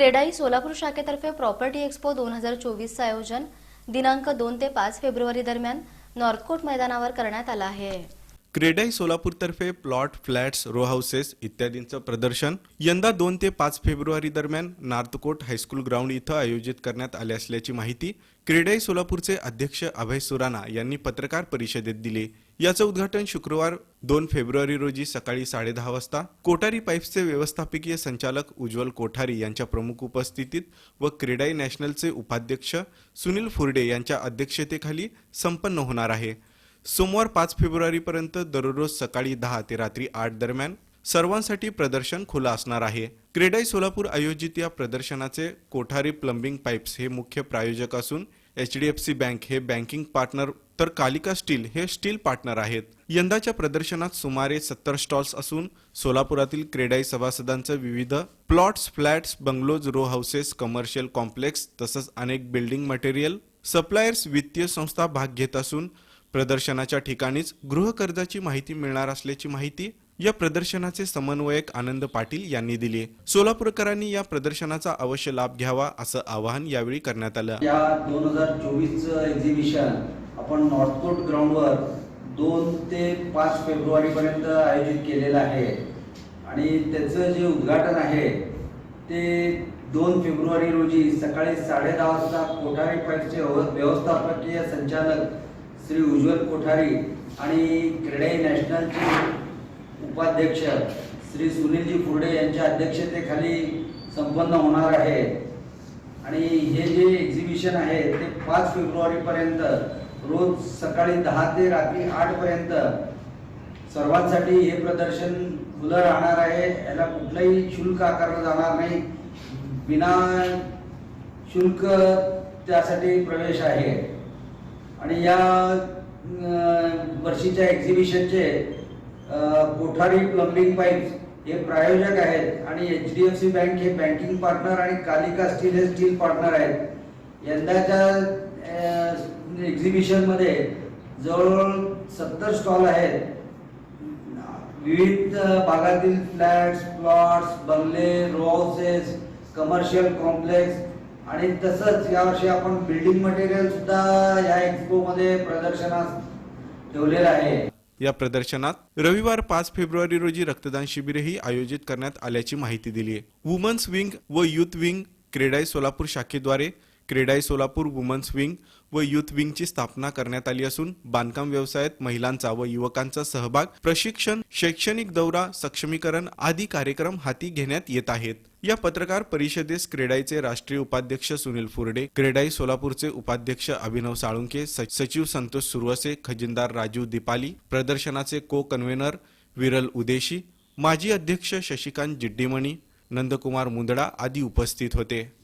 क्रेडाई सोलापूर शाखेतर्फे property expo दोन हजार चोवीसचं आयोजन दिनांक दोन ते पाच फेब्रुवारी दरम्यान नॉर्थकोट मैदानावर करण्यात आलं आहे. क्रेडाई सोलापूरतर्फे प्लॉट फ्लॅट्स रो हाऊसेस इत्यादींचं प्रदर्शन यंदा दोन ते पाच फेब्रुवारी दरम्यान नार्थकोट हायस्कूल ग्राउंड इथं आयोजित करण्यात आले असल्याची माहिती क्रेडाई सोलापूरचे अध्यक्ष अभय सुराणा यांनी पत्रकार परिषदेत दिली. याचं उद्घाटन शुक्रवार दोन फेब्रुवारी रोजी सकाळी साडेदहा वाजता कोठारी पाईप्सचे व्यवस्थापकीय संचालक उज्ज्वल कोठारी यांच्या प्रमुख उपस्थितीत व क्रेडाई नॅशनलचे उपाध्यक्ष सुनील फुर्डे यांच्या अध्यक्षतेखाली संपन्न होणार आहे. सोमवार पाच फेब्रुवारीपर्यंत दररोज सकाळी दहा ते रात्री आठ दरम्यान सर्वांसाठी प्रदर्शन खुलं असणार आहे. क्रेडाई सोलापूर आयोजित या प्रदर्शनाचे कोठारी प्लंबिंग पाईप्स हे मुख्य प्रायोजक असून H D F C bank हे बँकिंग पार्टनर तर कालिका स्टील हे स्टील पार्टनर आहेत. यंदाच्या प्रदर्शनात सुमारे सत्तर स्टॉल्स असून सोलापुरातील क्रेडाई सभासदांचं विविध plots flats bungalows row houses commercial complex तसंच अनेक बिल्डिंग मटेरियल सप्लायर्स वित्तीय संस्था भाग घेत असून प्रदर्शनाच्या ठिकाणीच गृहकर्जाची माहिती मिळणार असल्याची माहिती या प्रदर्शनाचे समन्वयक आनंद पाटील यांनी दिली सोलापूरकरांनी या प्रदर्शनाचा अवश्य लाभ घ्यावा असं आवाहन यावेळी करण्यात आलं. या दोन हजार चोवीस एक्झिबिशन आपण नॉर्थकोट ग्राउंडवर दोन ते पाच फेब्रुवारीपर्यंत आयोजित केलेलं आहे. आणि त्याचं जे उद्घाटन आहे ते दोन फेब्रुवारी रोजी सकाळी साडेदहा वाजता कोठारी पाईपचे व्यवस्थापकीय संचालक श्री उज्ज्वल कोठारी आणि क्रेडाई नॅशनलचे उपाध्यक्ष श्री सुनीलजी फुर्डे यांच्या अध्यक्षतेखाली संपन्न होणार आहे. आणि हे जे एक्झिबिशन आहे ते पाच फेब्रुवारीपर्यंत रोज सकाळी दहा ते रात्री आठपर्यंत सर्वांसाठी हे प्रदर्शन खुलं राहणार आहे. याला कुठलंही शुल्क आकारलं जाणार नाही. विना शुल्क त्यासाठी प्रवेश आहे. आणि या वर्षीच्या एक्झिबिशनचे कोठारी प्लंबिंग पाईप्स हे प्रायोजक आहेत आणि H D F C bank हे बँकिंग पार्टनर आणि कालिका स्टील हे स्टील पार्टनर आहेत. यंदाच्या एक्झिबिशनमध्ये जवळजवळ सत्तर स्टॉल आहेत. विविध भागातील फ्लॅट्स प्लॉट्स बंगले रोसेस कमर्शियल कॉम्प्लेक्स आणि तसंच यावर्षी आपण बिल्डिंग मटेरियल सुद्धा या एक्सपो मध्ये प्रदर्शनास ठेवलेलं आहे. या प्रदर्शनात रविवार पाच फेब्रुवारी रोजी रक्तदान शिबिरही आयोजित करण्यात आल्याची माहिती दिली आहे वुमन्स विंग व युथ विंग क्रेडाई सोलापूर शाखेद्वारे क्रेडाई सोलापूर वुमन्स विंग व युथ विंगची स्थापना करण्यात आली असून बांधकाम व्यवसायात महिलांचा व युवकांचा सहभाग प्रशिक्षण शैक्षणिक दौरा सक्षमीकरण आदी कार्यक्रम हाती घेण्यात येत आहेत. या पत्रकार परिषदेस क्रेडाईचे राष्ट्रीय उपाध्यक्ष सुनील फुर्डे क्रेडाई सोलापूरचे उपाध्यक्ष अभिनव साळुंके स- सचिव संतोष सुरवसे खजिनदार राजू दिपाली प्रदर्शनाचे को कन्व्हेनर विरल उदेशी माजी अध्यक्ष शशिकांत जिड्डीमणी नंदकुमार मुंदडा आदी उपस्थित होते.